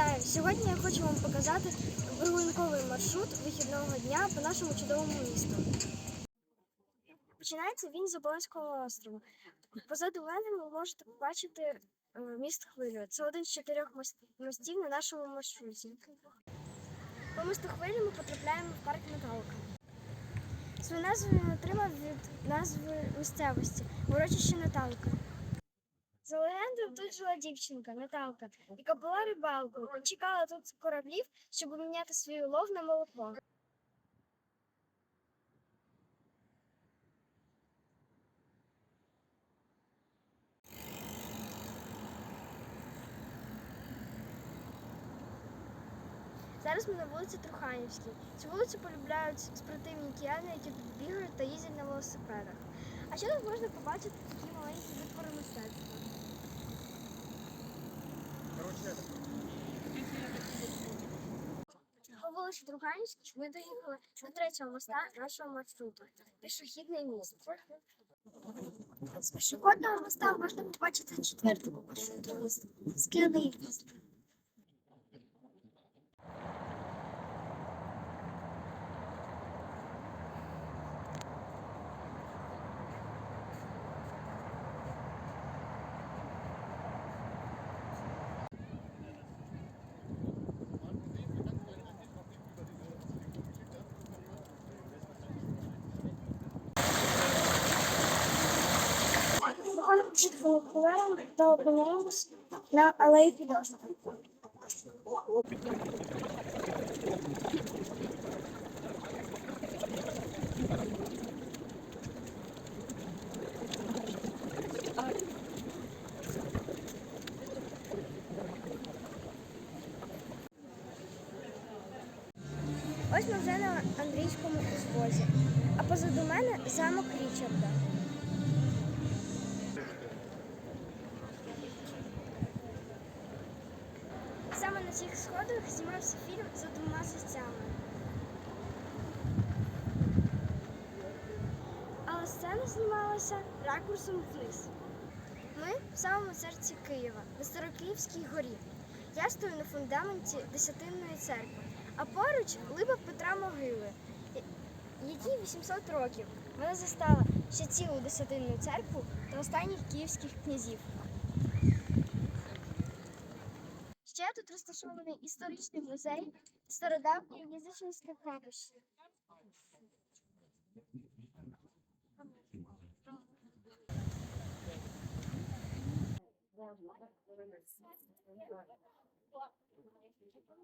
Вітаю! Сьогодні я хочу вам показати прогулянковий маршрут вихідного дня по нашому чудовому місту. Починається він з Оболонського острова. Позаду мене ви можете побачити е, міст Хвилю. Це один з чотирьох мостів на нашому маршруті. По мосту Хвилі ми потрапляємо в парк Наталка. Свою назву він отримав від назви місцевості урочище Наталка. За легендою, тут жила дівчинка Наталка, яка була рибалкою чекала тут кораблів, щоб обміняти свій улов на молоко. Зараз ми на вулиці Труханівській. Цю вулицю полюбляють спортивні кияни, які тут бігають та їздять на велосипедах. А ще тут можна побачити такі маленькі витвори мистецтва. По ми доїхали до третього моста нашого маршруту пішохідний міст. З пішохідного моста можна побачити четвертого маршруту скляний міст. Під фуникулером та опиняємось на алеї художників. Ось ми вже на Андрійському узвозі, а позаду мене замок Річарда. Цих сходах знімався фільм за двома сестями. Але сцена знімалася ракурсом вниз. Ми в самому серці Києва, на Старокиївській горі. Я стою на фундаменті Десятинної церкви, а поруч либа Петра Могили, якій 800 років. Вона застала ще цілу десятинну церкву та останніх київських князів. Ще тут розташований історичний музей стародавньої язичницьких кладищ.